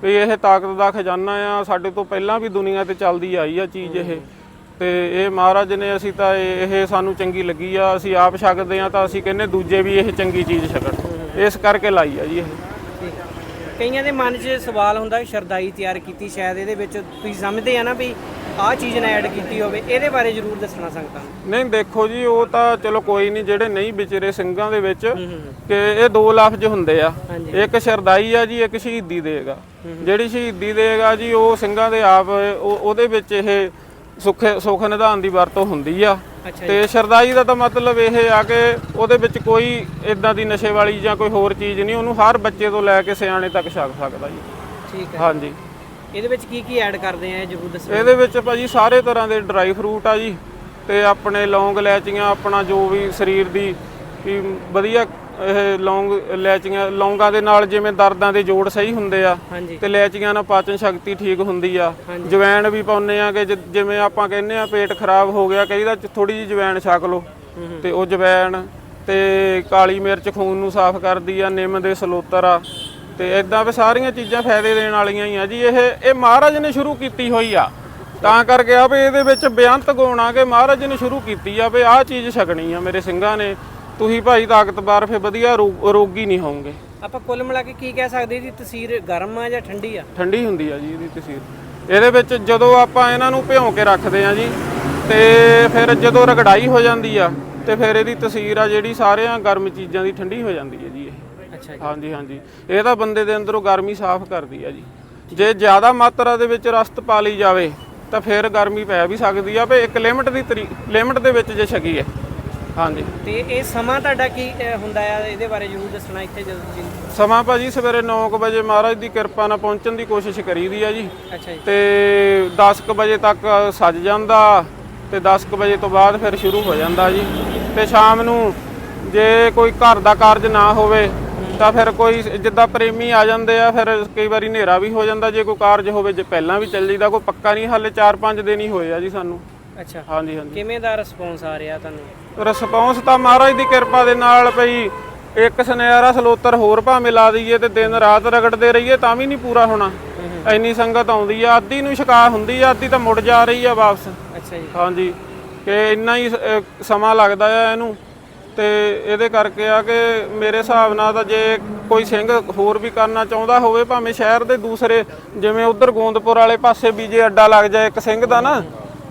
ਵੀ ਇਹ ਤਾਕਤ ਦਾ ਖਜ਼ਾਨਾ ਆ ਸਾਡੇ ਤੋਂ ਪਹਿਲਾਂ ਵੀ ਦੁਨੀਆ ਤੇ ਚੱਲਦੀ ਆਈ ਆ ਚੀਜ਼ ਇਹ। ਤੇ ਇਹ ਮਹਾਰਾਜ ਨੇ ਅਸੀਂ ਤਾਂ ਇਹ ਸਾਨੂੰ ਚੰਗੀ ਲੱਗੀ ਆ ਅਸੀਂ ਆਪ ਛਕਦੇ ਆ ਤਾਂ ਅਸੀਂ ਕਹਿੰਨੇ ਦੂਜੇ ਵੀ ਇਹ ਚੰਗੀ ਚੀਜ਼ ਛਕਣ। ਇਸ ਕਰਕੇ ਲਾਈ ਆ ਜੀ ਇਹ। ਕਈਆਂ ਦੇ ਮਨ 'ਚ ਸਵਾਲ ਹੁੰਦਾ ਕਿ ਸ਼ਰਦਾਈ ਤਿਆਰ ਕੀਤੀ ਸ਼ਾਇਦ ਇਹਦੇ ਵਿੱਚ ਤੁਸੀਂ ਸਮਝਦੇ ਆ ਨਾ ਵੀ ਆਹ ਚੀਜ਼ ਨਾ ਐਡ ਕੀਤੀ ਹੋਵੇ ਇਹਦੇ ਬਾਰੇ ਜ਼ਰੂਰ ਦੱਸਣਾ ਸੰਗਤਾਂ ਨੂੰ। ਨਹੀਂ ਦੇਖੋ ਜੀ ਉਹ ਤਾਂ ਚਲੋ ਕੋਈ ਨਹੀਂ ਜਿਹੜੇ ਨਹੀਂ ਵਿਚਰੇ ਸਿੰਘਾਂ ਦੇ ਵਿੱਚ ਕਿ ਇਹ ਦੋ ਲਫ਼ਜ਼ ਹੁੰਦੇ ਆ। ਇੱਕ ਸ਼ਰਦਾਈ ਆ ਜੀ ਇੱਕ ਸ਼ਹੀਦੀ ਦੇਗਾ। ਜਿਹੜੀ ਸ਼ਹੀਦੀ ਦੇਗਾ ਜੀ ਉਹ ਸਿੰਘਾਂ ਦੇ ਆਪ ਉਹ- ਉਹਦੇ ਵਿੱਚ ਇਹ ਸੁਖ ਸੁਖ ਨਿਧਾਨ ਦੀ ਵਰਤੋਂ ਹੁੰਦੀ ਆ। ਤੇ ਸ਼ਰਦਾਈ ਦਾ ਤਾਂ ਮਤਲਬ ਇਹ ਆ ਕਿ ਉਹਦੇ ਵਿੱਚ ਕੋਈ ਇਦਾਂ ਦੀ ਨਸ਼ੇ ਵਾਲੀ ਜਾਂ ਕੋਈ ਹੋਰ ਚੀਜ਼ ਨਹੀਂ ਉਹਨੂੰ ਹਰ ਬੱਚੇ ਤੋਂ ਲੈ ਕੇ ਸਿਆਣੇ ਤੱਕ ਛਕ ਸਕਦਾ ਜੀ। ਠੀਕ ਹੈ। ਹਾਂਜੀ। ਇਹਦੇ ਵਿੱਚ ਕੀ ਕੀ ਐਡ ਕਰਦੇ ਆ ਜ਼ਰੂਰ ਦੱਸੋ। ਇਹਦੇ ਵਿੱਚ ਭਾਜੀ ਸਾਰੇ ਤਰ੍ਹਾਂ ਦੇ ਡਰਾਈ ਫਰੂਟ ਆ ਜੀ ਤੇ ਆਪਣੇ ਲੌਂਗ ਇਲਾਇਚੀਆਂ ਆਪਣਾ ਜੋ ਵੀ ਸਰੀਰ ਦੀ ਵੀ ਵਧੀਆ ਇਹ ਲੌਂਗ ਇਲਾਇਚੀਆਂ ਲੌਂਗਾਂ ਦੇ ਨਾਲ ਜਿਵੇਂ ਦਰਦਾਂ ਦੇ ਜੋੜ ਸਹੀ ਹੁੰਦੇ ਆ ਹਾਂਜੀ। ਤੇ ਇਲਾਇਚੀਆਂ ਨਾਲ ਪਾਚਨ ਸ਼ਕਤੀ ਠੀਕ ਹੁੰਦੀ ਆ। ਜਵੈਣ ਵੀ ਪਾਉਨੇ ਆ ਕਿ ਜ- ਜਿਵੇਂ ਆਪਾਂ ਕਹਿੰਨੇ ਆ ਪੇਟ ਖਰਾਬ ਹੋ ਗਿਆ ਕਈ ਦਾ ਥੋੜੀ ਜਿਹੀ ਜਵੈਣ ਛਕ ਲਓ। ਤੇ ਉਹ ਜਵੈਣ ਤੇ ਕਾਲੀ ਮਿਰਚ ਖੂਨ ਨੂੰ ਸਾਫ਼ ਕਰਦੀ ਆ ਨਿੰਮ ਦੇ ਸਲੋਤਰ ਆ ਤੇ ਇਦਾਂ ਵੀ ਸਾਰੀਆਂ ਚੀਜ਼ਾਂ ਫਾਇਦੇ ਦੇਣ ਵਾਲੀਆਂ ਹੀ ਆ ਜੀ। ਇਹ ਇਹ ਮਹਾਰਾਜ ਨੇ ਸ਼ੁਰੂ ਕੀਤੀ ਹੋਈ ਆ। ਤਾਂ ਕਰਕੇ ਆ ਵੀ ਇਹਦੇ ਵਿੱਚ ਬੇਅੰਤ ਗੁਣ ਆ ਕਿ ਮਹਾਰਾਜ ਨੇ ਸ਼ੁਰੂ ਕੀਤੀ ਆ ਵੀ ਆਹ ਚੀਜ਼ ਛਕਣੀ ਆ ਮੇਰੇ ਸਿੰਘਾਂ ਨੇ। ਤੁਸੀਂ ਭਾਈ ਤਾਕਤਵਰ ਫੇ ਵਧੀਆ ਰੋ- ਰੋਗੀ ਨਹੀਂ ਹੋਵੋਗੇ। ਆਪਾਂ ਕੁੱਲ ਮਿਲਾ ਕੇ ਕੀ ਕਹਿ ਸਕਦੇ ਇਹਦੀ ਤਸੀਰ ਗਰਮ ਆ ਜਾਂ ਠੰਡੀ ਆ? ਠੰਡੀ ਹੁੰਦੀ ਆ ਜੀ ਇਹਦੀ ਤਸੀਰ। ਇਹਦੇ ਵਿੱਚ ਜਦੋਂ ਆਪਾਂ ਇਹਨਾਂ ਨੂੰ ਭਿਉਂ ਕੇ ਰੱਖਦੇ ਆ ਜੀ ਤੇ ਫਿਰ ਜਦੋਂ ਰਗੜਾਈ ਹੋ ਜਾਂਦੀ ਆ ਤੇ ਫਿਰ ਇਹਦੀ ਤਸੀਰ ਆ ਜਿਹੜੀ ਸਾਰਿਆਂ ਗਰਮ ਚੀਜ਼ਾਂ ਦੀ ਠੰਡੀ ਹੋ ਜਾਂਦੀ ਹੈ ਜੀ ਇਹ। ਅੱਛਾ ਜੀ। ਹਾਂਜੀ ਹਾਂਜੀ। ਇਹ ਤਾਂ ਬੰਦੇ ਦੇ ਅੰਦਰੋਂ ਗਰਮੀ ਸਾਫ਼ ਕਰਦੀ ਆ ਜੀ। ਜੇ ਜ਼ਿਆਦਾ ਮਾਤਰਾ ਦੇ ਵਿੱਚ ਰਸਤ ਪਾ ਲਈ ਜਾਵੇ ਤਾਂ ਫਿਰ ਗਰਮੀ ਪੈ ਵੀ ਸਕਦੀ ਆ ਵੀ ਇੱਕ ਲਿਮਟ ਦੀ ਲਿਮਟ ਦੇ ਵਿੱਚ ਜੇ ਛਕੀ ਹੈ ਹਾਂਜੀ। ਤੇ ਇਹ ਸਮਾਂ ਤੁਹਾਡਾ ਕੀ ਹੁੰਦਾ ਆ? ਇਹਦੇ ਬਾਰੇ ਜ਼ਰੂਰ ਦੱਸਣਾ ਇੱਥੇ ਜਦੋਂ ਤੁਸੀਂ। ਸਮਾਂ ਭਾਜੀ ਸਵੇਰੇ 9 ਵਜੇ ਮਹਾਰਾਜ ਦੀ ਕਿਰਪਾ ਨਾਲ ਪਹੁੰਚਣ ਦੀ ਕੋਸ਼ਿਸ਼ ਕਰੀਦੀ ਆ ਜੀ। ਅੱਛਾ ਜੀ। ਤੇ 10:00 ਵਜੇ ਤੱਕ ਸੱਜ ਜਾਂਦਾ ਤੇ 10:00 ਵਜੇ ਤੋਂ ਬਾਅਦ ਫਿਰ ਸ਼ੁਰੂ ਹੋ ਜਾਂਦਾ ਜੀ। ਤੇ ਸ਼ਾਮ ਨੂੰ ਜੇ ਕੋਈ ਘਰ ਦਾ ਕਾਰਜ ਨਾ ਹੋਵੇ ਤਾਂ ਫਿਰ ਕੋਈ ਜਿੱਦਾਂ ਪ੍ਰੇਮੀ ਆ ਜਾਂਦੇ ਆ ਫਿਰ ਕਈ ਵਾਰੀ ਹਨੇਰਾ ਵੀ ਹੋ ਜਾਂਦਾ। ਜੇ ਕੋਈ ਕਾਰਜ ਹੋਵੇ ਜੇ ਪਹਿਲਾਂ ਵੀ ਚੱਲ ਜੀਦਾ ਕੋਈ ਪੱਕਾ ਨਹੀਂ ਹਾਲੇ 4-5 ਦਿਨ ਹੀ ਹੋਏ ਆ ਜੀ ਸਾਨੂੰ। ਅੱਛਾ। ਹਾਂਜੀ ਹਾਂਜੀ। ਕਿਵੇਂ ਦਾ ਰਿਸਪੌਂਸ ਆ ਰਿਹਾ ਤੁਹਾਨੂੰ? ਰਿਸਪੌਂਸ ਤਾਂ ਮਹਾਰਾਜ ਦੀ ਕਿਰਪਾ ਦੇ ਨਾਲ ਪਈ ਇੱਕ ਸੁਨਿਆਰਾ ਸਲੋਤਰ ਹੋਰ ਭਾਵੇਂ ਲਾ ਦਈਏ ਤੇ ਦਿਨ ਰਾਤ ਰਗੜਦੇ ਰਹੀਏ ਤਾਂ ਵੀ ਨਹੀਂ ਪੂਰਾ ਹੋਣਾ। ਇੰਨੀ ਸੰਗਤ ਆਉਂਦੀ ਆ ਅੱਧੀ ਨੂੰ ਸ਼ਿਕਾ ਹੁੰਦੀ ਆ ਅੱਧੀ ਤਾਂ ਮੁੜ ਜਾ ਰਹੀ ਆ ਵਾਪਸ। ਅੱਛਾ ਜੀ। ਹਾਂਜੀ। ਕਿ ਇੰਨਾ ਹੀ ਅਹ, ਸਮਾਂ ਲੱਗਦਾ ਆ ਇਹਨੂੰ। ਤੇ ਇਹਦੇ ਕਰਕੇ ਆ ਕਿ ਮੇਰੇ ਹਿਸਾਬ ਨਾਲ ਤਾਂ ਜੇ ਕੋਈ ਸਿੰਘ ਹੋਰ ਵੀ ਕਰਨਾ ਚਾਹੁੰਦਾ ਹੋਵੇ ਭਾਵੇਂ ਸ਼ਹਿਰ ਦੇ ਦੂਸਰੇ ਜਿਵੇਂ ਉਧਰ ਗੋਂਦਪੁਰ ਵਾਲੇ ਪਾਸੇ ਵੀ ਜੇ ਅੱਡਾ ਲੱਗ ਜਾਏ ਇੱਕ ਸਿੰਘ ਦਾ ਨਾ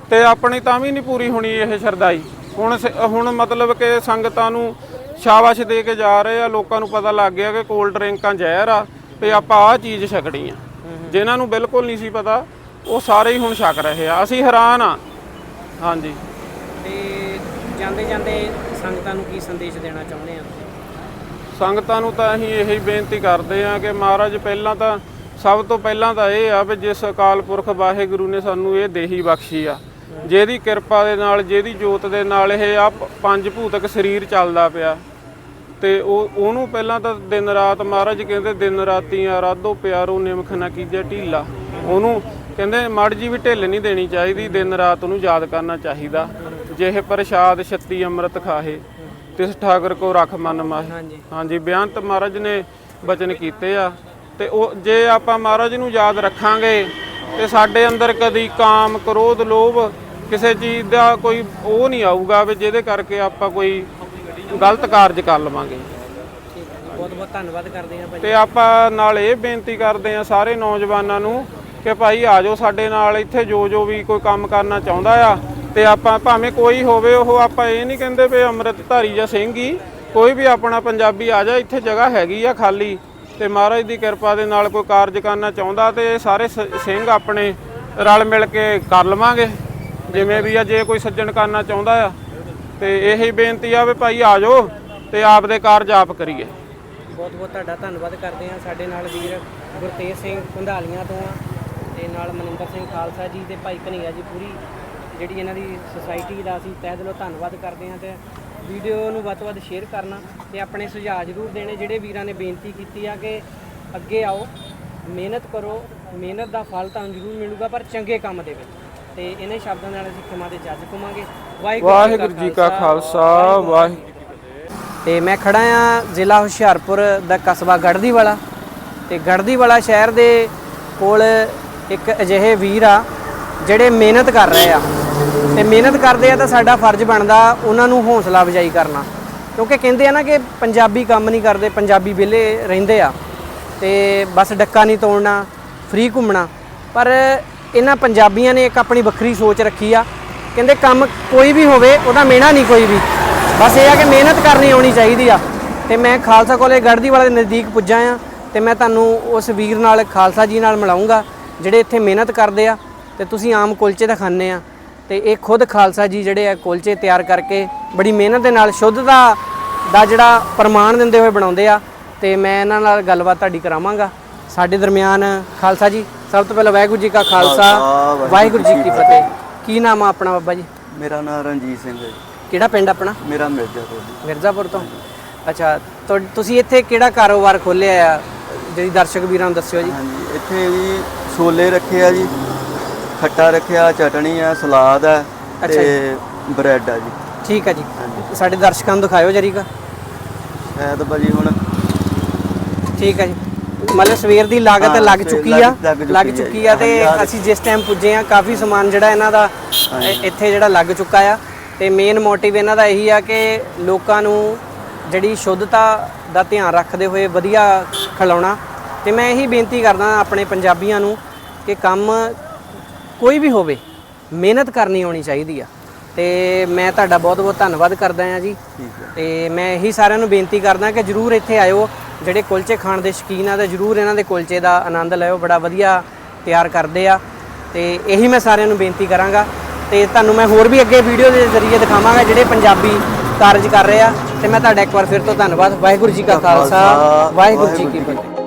ਤੇ ਆਪਣੀ ਤਾਂ ਵੀ ਨਹੀਂ ਪੂਰੀ ਹੋਣੀ ਇਹ ਸ਼ਰਦਾਈ ਹੁਣ ਹੁਣ ਮਤਲਬ ਕਿ ਸੰਗਤਾਂ ਨੂੰ ਸ਼ਾਬਾਸ਼ ਦੇ ਕੇ ਜਾ ਰਹੇ ਆ ਲੋਕਾਂ ਨੂੰ ਪਤਾ ਲੱਗ ਗਿਆ ਕਿ ਕੋਲਡ ਡਰਿੰਕਾਂ ਜ਼ਹਿਰ ਆ ਤੇ ਆਪਾਂ ਆਹ ਚੀਜ਼ ਛਕਣੀ ਆ। ਜਿਨ੍ਹਾਂ ਨੂੰ ਬਿਲਕੁਲ ਨਹੀਂ ਸੀ ਪਤਾ ਉਹ ਸਾਰੇ ਹੀ ਹੁਣ ਛਕ ਰਹੇ ਆ। ਅਸੀਂ ਹੈਰਾਨ ਆ। ਹਾਂਜੀ। ਤੇ ਜਾਂਦੇ ਜਾਂਦੇ ਸੰਗਤਾਂ ਨੂੰ ਕੀ ਸੰਦੇਸ਼ ਦੇਣਾ ਚਾਹੁੰਦੇ ਆ? ਸੰਗਤਾਂ ਨੂੰ ਤਾਂ ਅਸੀਂ ਇਹੀ ਬੇਨਤੀ ਕਰਦੇ ਆ ਕਿ ਮਹਾਰਾਜ ਪਹਿਲਾਂ ਤਾਂ ਸਭ ਤੋਂ ਪਹਿਲਾਂ ਤਾਂ ਇਹ ਆ ਵੀ ਜਿਸ ਅਕਾਲ ਪੁਰਖ ਵਾਹਿਗੁਰੂ ਨੇ ਸਾਨੂੰ ਇਹ ਦੇਹੀ ਬਖਸ਼ੀ ਆ। ਜਿਹਦੀ ਕਿਰਪਾ ਦੇ ਨਾਲ ਜਿਹਦੀ ਜੋਤ ਦੇ ਨਾਲ ਇਹ ਆ ਪੰਜ ਭੂਤਕ ਸਰੀਰ ਚੱਲਦਾ ਪਿਆ। ਤੇ ਉਹ ਉਹਨੂੰ ਪਹਿਲਾਂ ਤਾਂ ਦਿਨ ਰਾਤ ਮਹਾਰਾਜ ਕਹਿੰਦੇ ਦਿਨ ਰਾਤੀ ਆਰਾਧੋ ਪਿਆਰੋ ਨਿਮਖ ਨਾ ਕੀਜੇ ਢੀਲਾ। ਉਹਨੂੰ ਕਹਿੰਦੇ ਮੜ ਜੀ ਵੀ ਢਿੱਲ ਨਹੀਂ ਦੇਣੀ ਚਾਹੀਦੀ ਦਿਨ ਰਾਤ ਉਹਨੂੰ ਯਾਦ ਕਰਨਾ ਚਾਹੀਦਾ। ਜਿਹੇ ਪ੍ਰਸ਼ਾਦ ਛੱਤੀ ਅੰਮ੍ਰਿਤ ਖਾਹੇ ਤਿਸ ਠਾਕਰ ਕੋ ਰੱਖ ਮਨ ਮਾਹੇ। ਹਾਂਜੀ। ਹਾਂਜੀ ਬਿਆੰਤ ਮਹਾਰਾਜ ਨੇ ਬਚਨ ਕੀਤੇ ਆ। ਤੇ ਉਹ ਜੇ ਆਪਾਂ ਮਹਾਰਾਜ ਨੂੰ ਯਾਦ ਰੱਖਾਂਗੇ ਤੇ ਸਾਡੇ ਅੰਦਰ ਕਦੀ ਕਾਮ ਕ੍ਰੋਧ ਲੋਭ ਕਿਸੇ ਚੀਜ਼ ਦਾ ਕੋਈ ਉਹ ਨਹੀਂ ਆਊਗਾ ਵੀ ਜਿਹਦੇ ਕਰਕੇ ਆਪਾਂ ਕੋਈ ਗਲਤ ਕਾਰਜ ਕਰ ਲਵਾਂਗੇ। ਬਹੁਤ ਬਹੁਤ ਧੰਨਵਾਦ ਕਰਦੇ ਆ ਭਾਈ। ਤੇ ਆਪਾਂ ਨਾਲ ਇਹ ਬੇਨਤੀ ਕਰਦੇ ਆ ਸਾਰੇ ਨੌਜਵਾਨਾਂ ਨੂੰ ਕਿ ਭਾਈ ਆ ਜਾਓ ਸਾਡੇ ਨਾਲ ਇੱਥੇ ਜੋ ਜੋ ਵੀ ਕੋਈ ਕੰਮ ਕਰਨਾ ਚਾਹੁੰਦਾ ਆ ਤੇ ਆਪਾਂ ਭਾਵੇਂ ਕੋਈ ਹੋਵੇ ਉਹ ਆਪਾਂ ਇਹ ਨਹੀਂ ਕਹਿੰਦੇ ਵੀ ਅੰਮ੍ਰਿਤਧਾਰੀ ਜਾਂ ਸਿੰਘ ਹੀ ਕੋਈ ਵੀ ਆਪਣਾ ਪੰਜਾਬੀ ਆ ਜਾ ਇੱਥੇ ਜਗ੍ਹਾ ਹੈਗੀ ਆ ਖਾਲੀ ਤੇ ਮਹਾਰਾਜ ਦੀ ਕਿਰਪਾ ਦੇ ਨਾਲ ਕੋਈ ਕਾਰਜ ਕਰਨਾ ਚਾਹੁੰਦਾ ਤੇ ਸਾਰੇ ਸਿੰਘ ਆਪਣੇ ਰਲ ਮਿਲ ਕੇ ਕਰ ਲਵਾਂਗੇ। ਜਿਵੇਂ ਵੀ ਆ, ਜੇ ਕੋਈ ਸੱਜਣ ਕਰਨਾ ਚਾਹੁੰਦਾ ਆ, ਤੇ ਇਹੀ ਬੇਨਤੀ ਆ ਵੀ ਭਾਈ ਆ ਜਾਓ ਤੇ ਆਪਦੇ ਕਾਰਜ ਆਪ ਕਰੀਏ। ਬਹੁਤ ਬਹੁਤ ਤੁਹਾਡਾ ਧੰਨਵਾਦ ਕਰਦੇ ਹਾਂ ਸਾਡੇ ਨਾਲ ਵੀਰ ਗੁਰਤੇਜ ਸਿੰਘ ਕੰਧਾਲੀਆਂ ਤੋਂ ਆ, ਤੇ ਨਾਲ ਮਨਿੰਦਰ ਸਿੰਘ ਖਾਲਸਾ ਜੀ ਤੇ ਭਾਈ ਕਨਈਆ ਜੀ ਪੂਰੀ, ਜਿਹੜੀ ਇਹਨਾਂ ਦੀ ਸੁਸਾਇਟੀ ਦਾ ਅਸੀਂ ਤਹਿ ਦਿਲੋਂ ਧੰਨਵਾਦ ਕਰਦੇ ਹਾਂ ਤੇ ਵੀਡੀਓ ਨੂੰ ਵੱਧ ਤੋਂ ਵੱਧ ਸ਼ੇਅਰ ਕਰਨਾ ਤੇ ਆਪਣੇ ਸੁਝਾਅ ਜ਼ਰੂਰ ਦੇਣੇ, ਜਿਹੜੇ ਵੀਰਾਂ ਨੇ ਬੇਨਤੀ ਕੀਤੀ ਆ ਕਿ ਅੱਗੇ ਆਓ, ਮਿਹਨਤ ਕਰੋ, ਮਿਹਨਤ ਦਾ ਫਲ ਤੁਹਾਨੂੰ ਜ਼ਰੂਰ ਮਿਲੂਗਾ, ਪਰ ਚੰਗੇ ਕੰਮ ਦੇ ਵਿੱਚ। ਤੇ ਇਹਨਾਂ ਸ਼ਬਦਾਂ ਨਾਲ ਅਸੀਂ ਖਿਮਾ ਦੇ ਜੱਜ ਕਵਾਂਗੇ ਵਾਹਿਗੁਰੂ ਜੀ ਕਾ ਖਾਲਸਾ ਵਾਹਿਗੁਰੂ ਤੇ ਮੈਂ ਖੜਾ ਆ ਜ਼ਿਲ੍ਹਾ ਹੁਸ਼ਿਆਰਪੁਰ ਦਾ ਕਸਬਾ ਗੜਦੀ ਵਾਲਾ ਤੇ ਗੜਦੀ ਵਾਲਾ ਸ਼ਹਿਰ ਦੇ ਕੋਲ ਇੱਕ ਅਜਿਹੇ ਵੀਰ ਆ ਜਿਹੜੇ ਮਿਹਨਤ ਕਰ ਰਹੇ ਆ। ਤੇ ਮਿਹਨਤ ਕਰਦੇ ਆ ਤਾਂ ਸਾਡਾ ਫਰਜ਼ ਬਣਦਾ ਉਹਨਾਂ ਨੂੰ ਹੌਸਲਾ ਅਫਜਾਈ ਕਰਨਾ। ਕਿਉਂਕਿ ਕਹਿੰਦੇ ਆ ਨਾ ਕਿ ਪੰਜਾਬੀ ਕੰਮ ਨਹੀਂ ਕਰਦੇ ਪੰਜਾਬੀ ਵਿਹਲੇ ਰਹਿੰਦੇ ਆ। ਤੇ ਬਸ ਡੱਕਾ ਨਹੀਂ ਤੋੜਨਾ ਫ੍ਰੀ ਘੁੰਮਣਾ। ਪਰ ਇਹਨਾਂ ਪੰਜਾਬੀਆਂ ਨੇ ਇੱਕ ਆਪਣੀ ਵੱਖਰੀ ਸੋਚ ਰੱਖੀ ਆ। ਕਹਿੰਦੇ ਕੰਮ ਕੋਈ ਵੀ ਹੋਵੇ, ਉਹਦਾ ਮਿਹਣਾ ਨਹੀਂ ਕੋਈ ਵੀ। ਬਸ ਇਹ ਆ ਕਿ ਮਿਹਨਤ ਕਰਨੀ ਆਉਣੀ ਚਾਹੀਦੀ ਆ। ਤੇ ਮੈਂ ਖਾਲਸਾ ਕਾਲਜ ਗੜਦੀ ਵਾਲੇ ਦੇ ਨਜ਼ਦੀਕ ਪੁੱਜਾ ਆ ਤੇ ਮੈਂ ਤੁਹਾਨੂੰ ਉਸ ਵੀਰ ਨਾਲ, ਖਾਲਸਾ ਜੀ ਨਾਲ ਮਿਲਾਉਂਗਾ, ਜਿਹੜੇ ਇੱਥੇ ਮਿਹਨਤ ਕਰਦੇ ਆ ਤੇ ਤੁਸੀਂ ਆਮ ਕੁਲਚੇ ਤਾਂ ਖਾਂਦੇ ਆ। ਤੇ ਇਹ ਖੁਦ ਖਾਲਸਾ ਜੀ ਜਿਹੜੇ ਆ ਕੁਲਚੇ ਤਿਆਰ ਕਰਕੇ ਬੜੀ ਮਿਹਨਤ ਦੇ ਨਾਲ ਸ਼ੁੱਧਤਾ ਦਾ ਜਿਹੜਾ ਪ੍ਰਮਾਣ ਦਿੰਦੇ ਹੋਏ ਬਣਾਉਂਦੇ ਆ। ਤੇ ਮੈਂ ਇਹਨਾਂ ਨਾਲ ਗੱਲਬਾਤ ਤੁਹਾਡੀ ਕਰਾਵਾਂਗਾ। ਸਾਡੇ ਦਰਮਿਆਨ ਖਾਲਸਾ ਜੀ ਸਭ ਤੋਂ ਪਹਿਲਾਂ ਵਾਹਿਗੁਰੂ ਜੀ ਕਾ ਖਾਲਸਾ ਵਾਹਿਗੁਰੂ ਜੀ ਕੀ ਫਤਿਹ। ਕੀ ਨਾਮ ਆ ਆਪਣਾ ਬਾਬਾ ਜੀ? ਮੇਰਾ ਨਾਮ ਰਣਜੀਤ ਸਿੰਘ ਹੈ। ਕਿਹੜਾ ਪਿੰਡ ਆਪਣਾ? ਮੇਰਾ ਮਿਰਜ਼ਾਪੁਰ ਜੀ। ਮਿਰਜ਼ਾਪੁਰ ਤੋਂ? ਅੱਛਾ ਤੁਹਾ- ਤੁਸੀਂ ਇੱਥੇ ਕਿਹੜਾ ਕਾਰੋਬਾਰ ਖੋਲ੍ਹਿਆ ਆ? ਜਿਹੜੀ ਦਰਸ਼ਕ ਵੀਰਾਂ ਨੂੰ ਦੱਸਿਓ ਜੀ। ਹਾਂਜੀ ਇੱਥੇ ਵੀ ਛੋਲੇ ਰੱਖੇ ਆ ਜੀ ਖੱਟਾ ਰੱਖਿਆ ਚਟਣੀ ਆ ਸਲਾਦ ਆ ਅੱਛਾ ਤੇ ਬ੍ਰੈਡ ਆ ਜੀ। ਠੀਕ ਹੈ ਜੀ। ਹਾਂਜੀ। ਸਾਡੇ ਦਰਸ਼ਕਾਂ ਨੂੰ ਦਿਖਾਇਓ ਜਰੀਕਾ। ਸ਼ਾਇਦ ਭਾਜੀ ਹੁਣ ਠੀਕ ਹੈ ਜੀ। ਮਤਲਬ ਸਵੇਰ ਦੀ ਲਾਗਤ ਹਾਂ, ਲੱਗ ਸਵੇਰ ਚੁੱਕੀ ਆ ਲੱਗ ਚੁੱਕੀ ਲੱਗ ਹੈ ਚੁੱਕੀ। ਆ ਤੇ ਹਾਂਜੀ, ਅਸੀਂ ਜਿਸ ਟਾਈਮ ਪੁੱਜੇ ਆ ਕਾਫੀ ਸਮਾਨ ਜਿਹੜਾ ਇਹਨਾਂ ਦਾ ਇ- ਇੱਥੇ ਜਿਹੜਾ ਲੱਗ ਚੁੱਕਾ ਆ। ਤੇ ਮੇਨ ਮੋਟਿਵ ਇਹਨਾਂ ਦਾ ਇਹੀ ਆ ਕਿ ਲੋਕਾਂ ਨੂੰ ਜਿਹੜੀ ਸ਼ੁੱਧਤਾ ਦਾ ਧਿਆਨ ਰੱਖਦੇ ਹੋਏ ਵਧੀਆ ਖਿਲਾਉਣਾ। ਤੇ ਮੈਂ ਇਹੀ ਬੇਨਤੀ ਕਰਦਾ ਆਪਣੇ ਪੰਜਾਬੀਆਂ ਨੂੰ ਕਿ ਕੰਮ ਕੋਈ ਵੀ ਹੋਵੇ ਮਿਹਨਤ ਕਰਨੀ ਆਉਣੀ ਚਾਹੀਦੀ ਆ। ਤੇ ਮੈਂ ਤੁਹਾਡਾ ਬਹੁਤ ਬਹੁਤ ਧੰਨਵਾਦ ਕਰਦਾ ਹਾਂ ਜੀ। ਠੀਕ ਹੈ ਤੇ ਮੈਂ ਇਹੀ ਸਾਰਿਆਂ ਨੂੰ ਬੇਨਤੀ ਕਰਦਾ ਕਿ ਜਰੂਰ ਇੱਥੇ ਆਇਓ। ਜਿਹੜੇ ਕੁਲਚੇ ਖਾਣ ਦੇ ਸ਼ੌਕੀਨ ਆ ਤੇ ਜਰੂਰ ਇਹਨਾਂ ਦੇ ਕੁਲਚੇ ਦਾ ਆਨੰਦ ਲਿਓ ਬੜਾ ਵਧੀਆ ਤਿਆਰ ਕਰਦੇ ਆ। ਤੇ ਇਹੀ ਮੈਂ ਸਾਰਿਆਂ ਨੂੰ ਬੇਨਤੀ ਕਰਾਂਗਾ। ਤੇ ਤੁਹਾਨੂੰ ਮੈਂ ਹੋਰ ਵੀ ਅੱਗੇ ਵੀਡੀਓ ਦੇ ਜ਼ਰੀਏ ਦਿਖਾਵਾਂਗਾ ਜਿਹੜੇ ਪੰਜਾਬੀ ਕਾਰਜ ਕਰ ਰਹੇ ਆ। ਤੇ ਮੈਂ ਤੁਹਾਡਾ ਇੱਕ ਵਾਰ ਫਿਰ ਤੋਂ ਧੰਨਵਾਦ। ਵਾਹਿਗੁਰੂ ਜੀ ਕਾ ਖਾਲਸਾ ਵਾਹਿਗੁਰੂ ਜੀ ਕੀ ਫਤਿਹ।